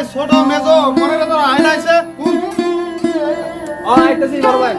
ভাই ছোট মেজো তো আইন আইছে কোন আইতেছি বড় ভাই।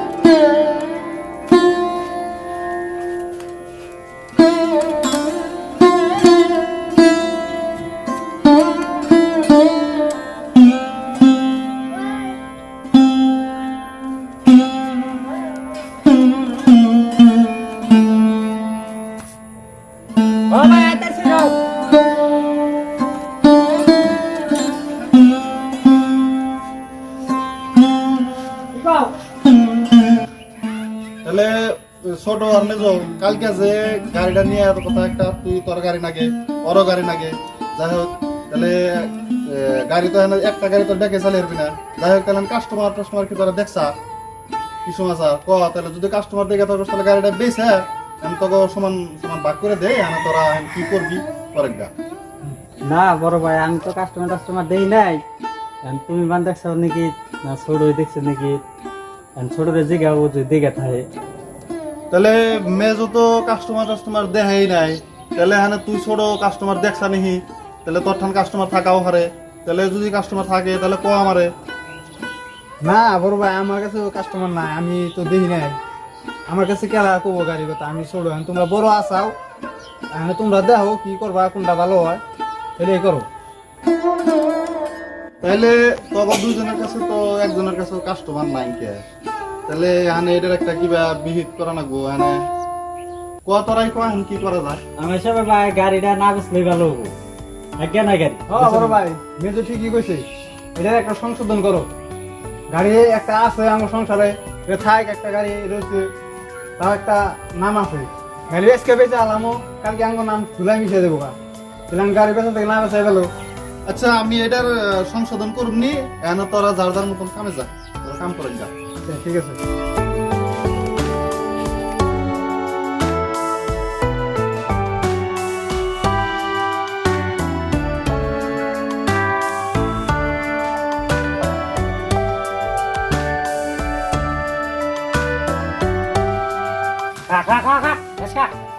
তাহলে ছোট আর মেজো কালকে যে গাড়িটা নিয়ে এত কথা একটা তুই তোর গাড়ি নাগে ওর গাড়ি নাগে যাই হোক তাহলে গাড়ি তো একটা গাড়ি তো ডেকে চালিয়ে না। যাই হোক তাহলে কাস্টমার টাস্টমার কি তোরা দেখছা। কি সময় আছে ক তাহলে যদি কাস্টমার দেখে তোর তাহলে গাড়িটা বেছে আমি তোকে সমান সমান ভাগ করে দেই আমি তোরা কি করবি পরের গা না বড় ভাই আমি তো কাস্টমার টাস্টমার দেই নাই। তুমি মান দেখছ নাকি না ছোট দেখছ নাকি? ছোটদের জিগা ও যে দিঘা থাকে। তাহলে মেজো তো কাস্টমার টাস্টমার দেখাই নাই। তাহলে এখানে তুই ছোট কাস্টমার দেখছা নিহি তাহলে তোর ঠান কাস্টমার থাকাও হারে। তাহলে যদি কাস্টমার থাকে তাহলে ক আমারে। না বড় ভাই আমার কাছে কাস্টমার নাই আমি তো দেখি নাই। আমার কাছে কেলা কব গাড়ি কথা? আমি ছোট তোমরা বড় আসাও তোমরা দেখো কি করবা কোনটা ভালো হয়। সেটাই করো। তাহলে তখন দুজনের কাছে তো একজনের কাছে কাস্টমার নাই কে? তাহলে এখানে এটার একটা কিবা বিহিত করা লাগবো? এখানে ক তোরাই ক এখন কি করা যায়? আমার সবাই ভাই গাড়িটা না বেচলে ভালো হব। আজ্ঞা না গাড়ি ও বড় ভাই মেয়ে ঠিকই কইছে। এটার একটা সংশোধন করো। গাড়ি একটা আছে আমার সংসারে এটা থাক একটা গাড়ি রয়েছে তার একটা নাম আছে। গাড়ি বেঁচে আলামো কালকে আমার নাম ধুলাই মিশিয়ে দেবো গা। তাহলে গাড়ি বেচা থেকে না বেচা গেলো আচ্ছা আমি এটার সংশোধন করবনি এন তোরা যার যার মতন কামে যা কাম করেন যা। আচ্ছা, ঠিক আছে। খা।